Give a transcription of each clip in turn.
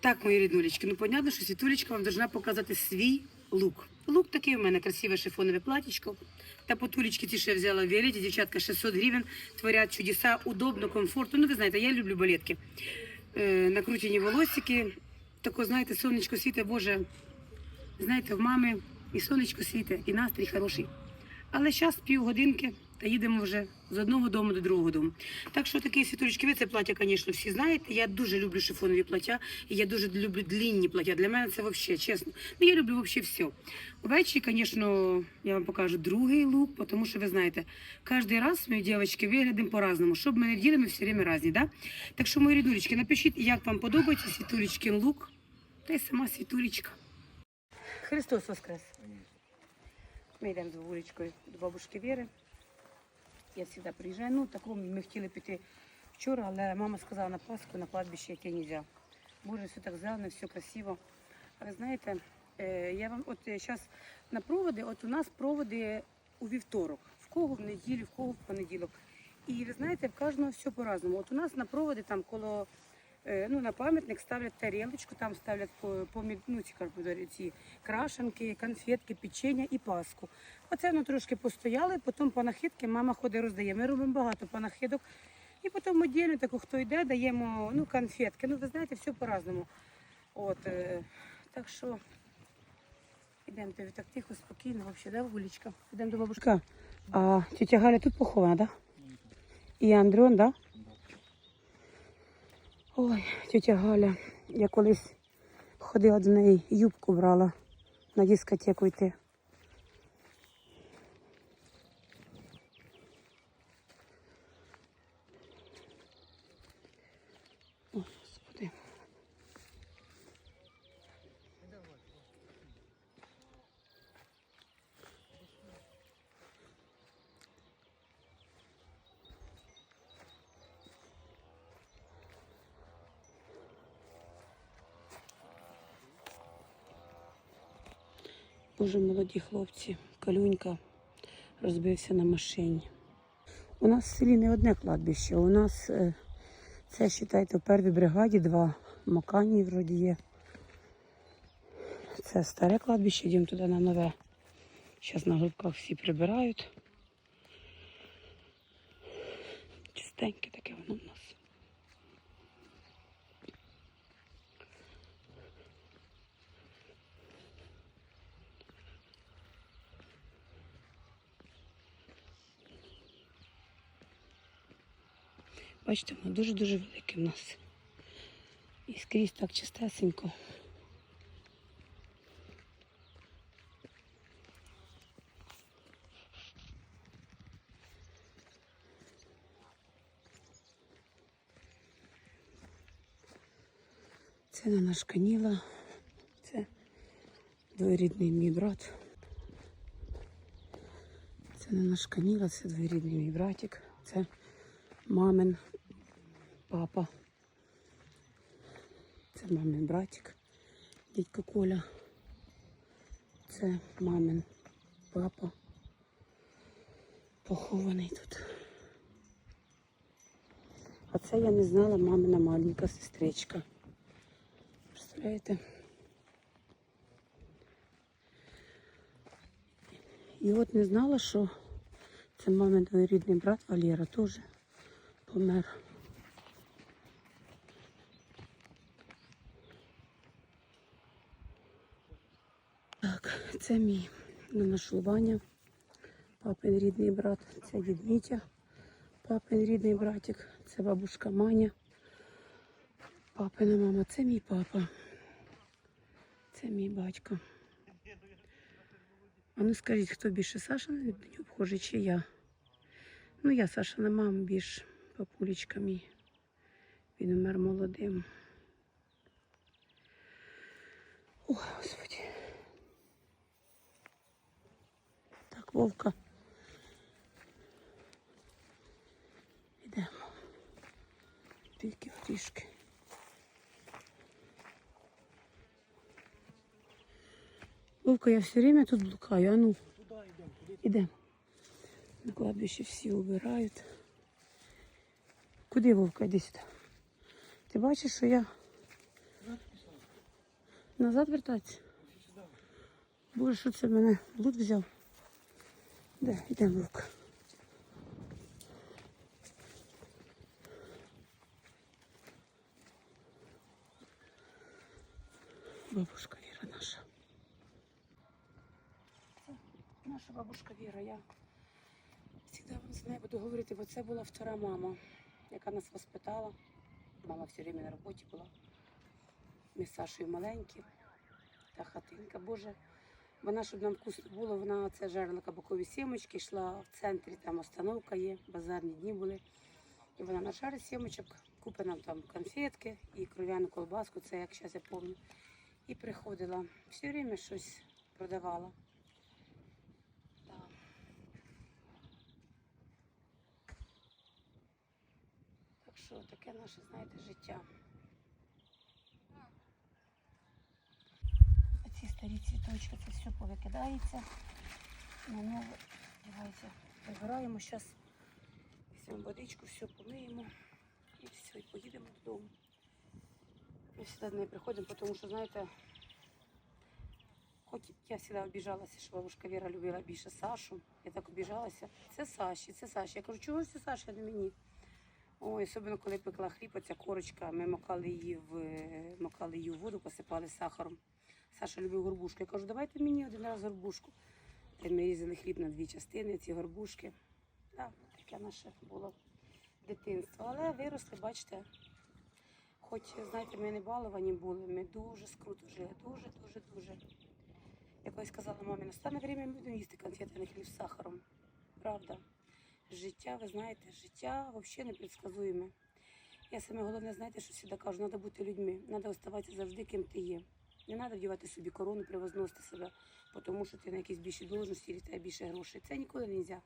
Так, мої ріднулечки, ну понятно, що світулечка вам должна показати свій лук. Лук такий у мене красиве шифонове платічко. Та потулечки ті, що я взяла в Віолеті, дівчатка 600 гривень, творять чудеса, удобно, комфортно. Ну, ви знаєте, я люблю балетки. Е, накручені волосики. Тако, знаєте, сонечко світе, Боже, знаєте, в мами і сонечко світе, і настрій хороший. Але зараз півгодинки та їдемо вже з одного дому до другого дому. Так що такі світулечки, ви це плаття, звісно, всі знаєте. Я дуже люблю шифонові плаття, і я дуже люблю длінні плаття. Для мене це взагалі, чесно. Ну, я люблю взагалі все. Увечері, звісно, я вам покажу другий лук, тому що ви знаєте, кожен раз ми, дівчатки, виглядимо по-разному. Щоб ми не вділи, ми все время різні, да? Так що, мої рідулечки, напишіть, як вам подобається світулечкин лук, та й сама світулечка. Христос Воскрес! Ми йдемо з вуличкою до бабушки Віри. Я завжди приїжджаю. Ну, таку ми хотіли піти вчора, але мама сказала на Пасху, на кладбище яке не можна. Боже, все так зелено, все красиво. А ви знаєте, е, я вам от зараз на проводи, от у нас проводи у вівторок, в кого в неділю, в кого в понеділок. І ви знаєте, в кожного все по-разному. От у нас на проводи там коло ну, на пам'ятник ставлять тарілочку, там ставлять по, по ну, ці, ці крашенки, конфетки, печення і паску. Оце воно трошки постояли, потім панахидки мама ходить роздає. Ми робимо багато панахидок. І потім ми таку, хто йде, даємо ну, конфетки. Ну, ви знаєте, все по-разному. От, е, так що йдемо тобі так тихо, спокійно, взагалі, да, Гулічка? Йдемо до бабушка. А тетя Галя тут похована, так? Да? І Андрон, так? Да? Ой, тітя Галя, я колись ходила до неї, юбку брала на дискотеку йти. Боже, молоді хлопці, калюнька розбився на машині. У нас в селі не одне кладбище. У нас е, це, вважайте, в первій бригаді два Макані вроді є. Це старе кладбище, йдемо туди на нове. Зараз на глибках всі прибирають. Чистеньке таке воно в нас. Бачите, воно дуже-дуже велике в нас. І скрізь так чистесенько. Це не наш каніла, це двоюрідний мій брат. Це не наш каніла, це двоюрідний мій братик. Це мамин папа. Це мамин братик, дядько Коля. Це мамин папа. Похований тут. А це я не знала мамина маленька сестричка. Представляєте? І от не знала, що це мамин двоюрідний брат Валера теж помер. Так, це мій наношлування. Папин рідний брат, це дід Мітя, папин рідний братик, це бабушка Маня. Папина мама, це мій папа. Це мій батько. А ну скажіть, хто більше Саша на дню вхожий чи я? Ну, я Саша на маму більш папулечка мій. Він умер молодим. О, Господи. Вовка. Йдемо. Тільки трішки. Вовка, я все время тут блукаю, а ну. Ідемо. На кладбище всі убирають. Куди Вовка? Іди сюди. Ти бачиш, що я Назад вертатися. Боже, що це мене? Блуд взяв. Де, йдемо лук. Бабушка Віра наша. Це наша бабушка Віра. Я завжди вам з нею буду говорити, бо це була втора мама, яка нас воспитала. Мама все время на роботі була. Ми з Сашою маленькі. Та хатинка, Боже. Вона, щоб нам вкусно було, вона це жарила кабакові сімочки, йшла в центрі, там остановка є, базарні дні були. І вона нажарить сімочок, купить нам там конфетки і кров'яну колбаску, це як зараз я пам'ятаю. І приходила. Все время щось продавала. Да. Так що таке наше, знаєте, життя. Ці старі цвіточки, це все повикидається. На нове дівається. Прибираємо зараз. Візьмемо водичку, все помиємо і все, і поїдемо додому. Ми завжди до неї приходимо, тому що, знаєте, хоч я завжди обіжалася, що бабушка Віра любила більше Сашу. Я так обіжалася. Це Саші, це Саші. Я кажу, чого це Саша, не мені? Ой, особливо коли пекла хліб, оця корочка, ми макали її в макали її в воду, посипали сахаром. Саша любив горбушку. Я кажу, давайте мені один раз горбушку. Та ми різали хліб на дві частини, ці горбушки. Так, таке наше було дитинство. Але виросли, бачите, хоч, знаєте, ми не баловані були, ми дуже скруто жили, дуже, дуже, дуже. Я колись сказала мамі, настане время, ми будемо їсти конфети на хліб з сахаром. Правда. Життя, ви знаєте, життя взагалі непредсказуєме. Я саме головне, знаєте, що завжди кажу, треба бути людьми, треба оставатися завжди, ким ти є. Не треба вдівати собі корону, превозносити себе, тому що ти на якійсь більшій должності і тебе більше грошей. Це ніколи не можна.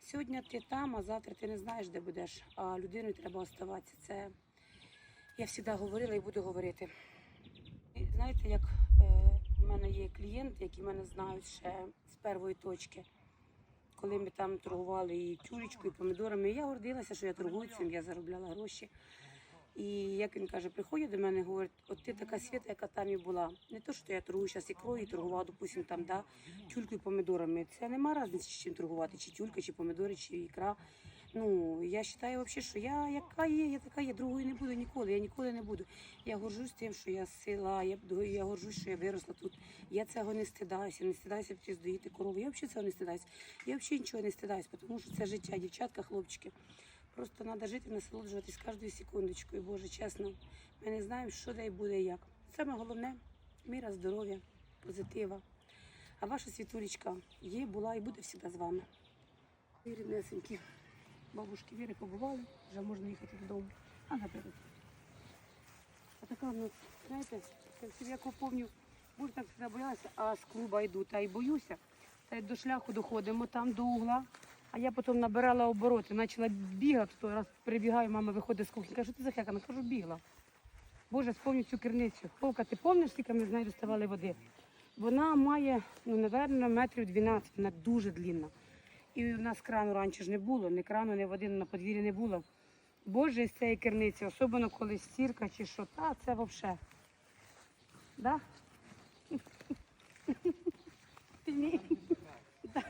Сьогодні ти там, а завтра ти не знаєш, де будеш, а людиною треба оставатися. Це я завжди говорила і буду говорити. І знаєте, як е, в мене є клієнти, які мене знають ще з першої точки. Коли ми там торгували і тюлечкою, і помідорами, я гордилася, що я торгую цим, я заробляла гроші. І як він каже, приходять до мене і говорить, от ти така свята, яка там і була. Не то, що я торгую зараз ікрою, і торгувала, допустим, там, да, тюлькою, помідорами. Це нема різниці, з чим торгувати, чи тюлька, чи помідори, чи ікра. Ну, я вважаю взагалі, що я яка є, я така є, другою не буду ніколи, я ніколи не буду. Я горжусь тим, що я села, я, я горжусь, що я виросла тут. Я цього не стидаюся, не стидаюся піти здоїти корову. Я взагалі цього не стидаюся. Я взагалі нічого не стидаюся, тому що це життя, дівчатка, хлопчики. Просто треба жити, насолоджуватись кожною секундочкою. Боже, чесно, ми не знаємо, що де і буде і як. Саме головне міра, здоров'я, позитива. А ваша світулечка є, була і буде завжди з вами. Ріднесенькі. Бабушки Віри побували, вже можна їхати додому. А наперед. А така в нас, знаєте, я помню, боже, так боялася, а з клуба йду, та й боюся. Та й до шляху доходимо, там до угла. А я потім набирала обороти, почала бігати, то раз прибігаю, мама виходить з кухні, каже, ти за хеками? Кажу, бігла. Боже, спомню цю керницю. Вовка, ти пам'ятаєш, скільки ми з нею доставали води? Вона має, ну, напевно, метрів 12, вона дуже длінна. І у нас крану раніше ж не було, ні крану, ні води на подвір'ї не було. Боже, з цієї керниці, особливо коли стірка чи що, та це взагалі. Да? Ти ні? Да.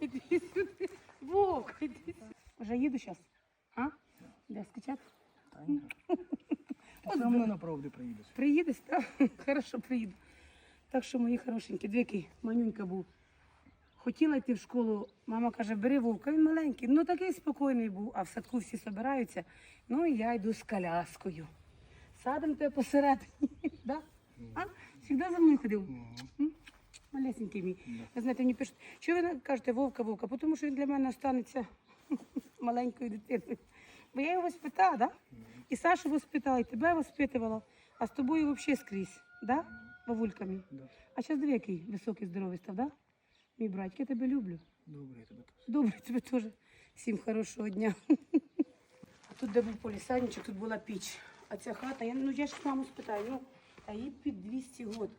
Іди сюди. Вовк, іди. Вже їду зараз. А? Де скачати? Все одно на правди приїдеш. Приїдеш, так? Хорошо, приїду. Так що, мої хорошенькі, двіки, манюнька був. Хотіла йти в школу, мама каже, бери вовка, він маленький. Ну такий спокійний був, а в садку всі збираються. Ну і я йду з коляскою. Садом тебе посередині. Да? А? Завжди за мною ходив. М? Малесенький мій. Ви знаєте, мені пишуть, що ви кажете вовка, вовка, тому що він для мене останеться маленькою дитиною. Бо я його воспитала, да? І Сашу воспитала, і тебе воспитувала, а з тобою взагалі скрізь, да? Бабулька мій. Да. А зараз диви, який високий, здоровий став, да? Мій братик, я тебе люблю. Добре, я тебе теж. Добре, тебе теж. Всім хорошого дня. А тут, де був полісадничок, тут була піч. А ця хата, я, ну я ж маму спитаю, ну, а їй під 200 год.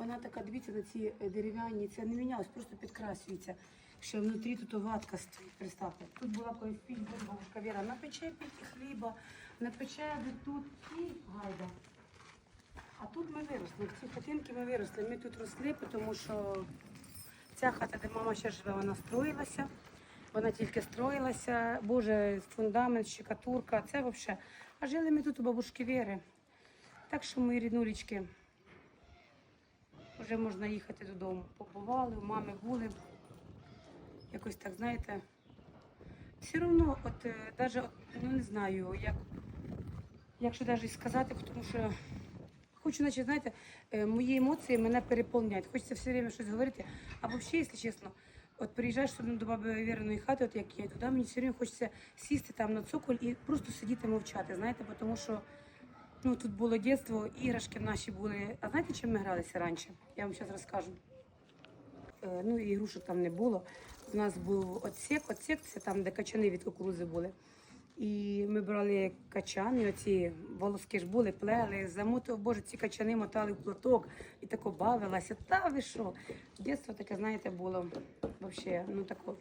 Вона така, дивіться, на ці е, дерев'яні, це не мінялось, просто підкрасюється. Ще внутрі тут ватка стоїть, представте. Тут була колись піч, бабушка Віра, напече піки хліба, напече тут і гайда. А тут ми ми виросли. В цій хатинці ми виросли. Ми тут росли, тому що ця хата, де мама ще живе, вона строїлася. Вона тільки строїлася. Боже, фундамент, щекатурка, це взагалі. А жили ми тут у бабушки Віри. Так що мої ріднулечки, вже можна їхати додому. Побували, у мами були. Якось так, знаєте. Все одно, от навіть, ну не знаю, як, якщо навіть сказати, тому що хочу, наче, знаєте, е, мої емоції мене переповняють. Хочеться все время щось говорити. А взагалі, якщо чесно, от приїжджаєш сюди до баби Віриної хати, от як я туди, мені все время хочеться сісти там на цоколь і просто сидіти мовчати, знаєте, тому що ну, тут було дитинство, іграшки наші були. А знаєте, чим ми гралися раніше? Я вам зараз розкажу. Е, ну, ігрушок там не було. У нас був отсек, отсек це там, де качани від кукурузи були. І ми брали качани, оці волоски ж були, плели, замотив, боже, ці качани мотали в платок і тако бавилася. Та ви що? Дитинство таке, знаєте, було взагалі, ну тако.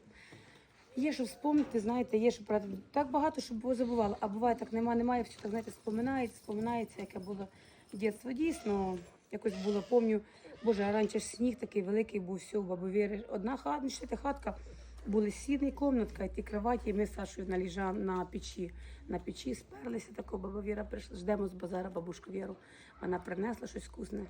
Є що вспомнити, знаєте, є що про так багато, щоб було забувало. А буває так, нема, немає, все так, знаєте, споминається, споминається, яке було дитинство. Дійсно, якось було, пам'ятаю, боже, а раніше ж сніг такий великий був, все, в бабові. Одна хата, ну, ще та хатка, були сіни, комнатка, і ті кроваті, і ми з Сашою наліжали на печі. На печі сперлися, тако баба Віра прийшла, ждемо з базара бабушку Віру. Вона принесла щось вкусне.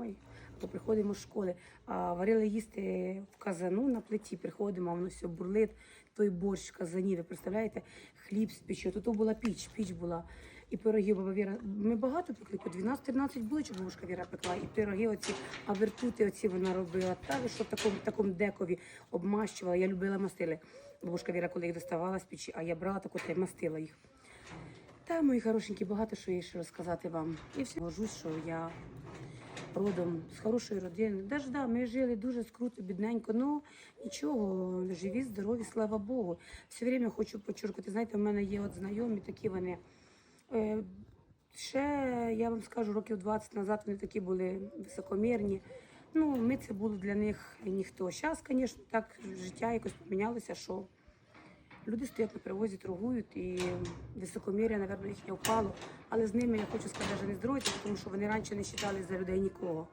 Ой, то приходимо з школи, а варили їсти в казану на плиті. Приходимо, а воно все бурлить, той борщ в казані. Ви представляєте, хліб з печі. Тут була піч, піч була. І пироги баба Віра. Ми багато пекли, по 12-13 булочок бабушка Віра пекла. І пироги оці, а вертути оці вона робила. Та ви що в такому, такому декові обмащувала. Я любила мастили. Бабушка Віра, коли їх доставала з печі, а я брала таку та й мастила їх. Та, мої хорошенькі, багато що є ще розказати вам. І все. Горжусь, що я родом з хорошої родини. Даже да, ми жили дуже скруто, бідненько, ну нічого, живі, здорові, слава Богу. Все время хочу почеркати. Знаєте, в мене є от знайомі, такі вони. Е, ще я вам скажу, років 20 назад вони такі були високомірні. Ну, ми це були для них ніхто. Зараз, звісно, так життя якось помінялося, що люди стоять на привозі, торгують, і високомір'я, напевно, їхнє впало. Але з ними я хочу сказати, не здоров'я, тому що вони раніше не вважали за людей нікого.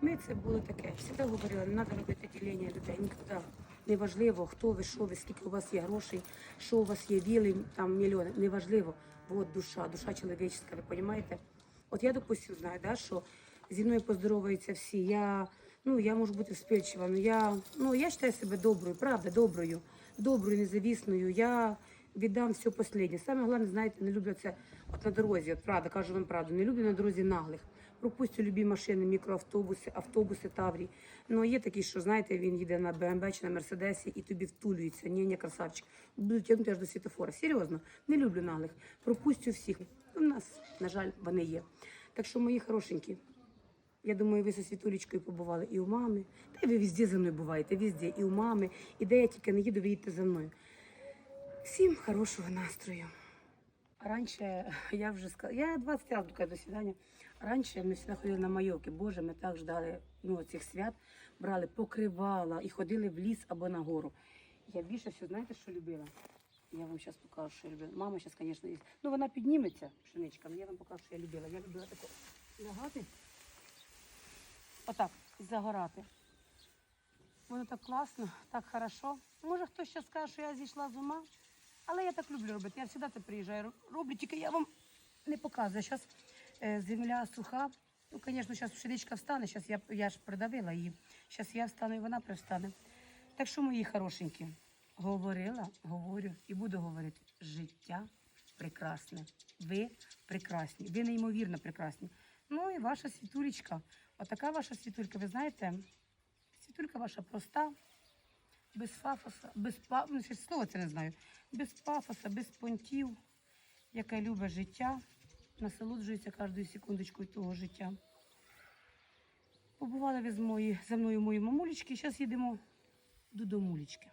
Ми це було таке. Всегда говорила, не треба робити ділення людей ніколи. Неважливо, хто ви, що ви, скільки у вас є грошей, що у вас є віли, там мільйони. Неважливо. От душа, душа чоловічська, ви розумієте? От я, допустим, знаю, да, що зі мною поздороваються всі. Я, ну, я можу бути вспильчива, але я, ну, я вважаю себе доброю, правда, доброю, доброю, незавісною. Я віддам все останнє. Саме головне, знаєте, не люблю це от на дорозі, от правда, кажу вам правду, не люблю на дорозі наглих. Пропустю любі машини, мікроавтобуси, автобуси Таврі. Ну є такі, що знаєте, він їде на БМВ чи на Мерседесі і тобі втулюється. Ні, ні, красавчик. Будуть тягнути аж до світофора. Серйозно, не люблю наглих. Пропустю всіх. У нас, на жаль, вони є. Так що, мої хорошенькі, я думаю, ви зі світулечкою побували і у мами. Та й ви везде за мною буваєте, везде, і у мами. І де я тільки не їду, ви за мною. Всім хорошого настрою. Раніше я вже сказала, я 20 разів до свидання. Раніше ми завжди ходили на майовки. Боже, ми так ждали ну, цих свят, брали покривала і ходили в ліс або на гору. Я більше всього, знаєте, що любила? Я вам зараз покажу, що я любила. Мама зараз, звісно, є. Ну, вона підніметься, пшеничка, але я вам покажу, що я любила. Я любила тако лягати. Отак, загорати. Воно так класно, так хорошо. Може, хтось ще скаже, що я зійшла з ума, але я так люблю робити. Я завжди це приїжджаю, роблю, тільки я вам не показую. Зараз земля суха. Ну, звісно, зараз пшеничка встане, зараз я, я ж придавила її. Зараз я встану і вона привстане. Так що, мої хорошенькі, говорила, говорю і буду говорити. Життя прекрасне. Ви прекрасні, ви неймовірно прекрасні. Ну і ваша світулечка. Отака ваша світулька, ви знаєте, світулька ваша проста, без пафоса, без ну, ще це не знаю, без пафоса, без понтів, яка любить життя, насолоджується кожною секундочкою того життя. Побували ви з мої, за мною мої мамулечки, зараз їдемо до домулечки.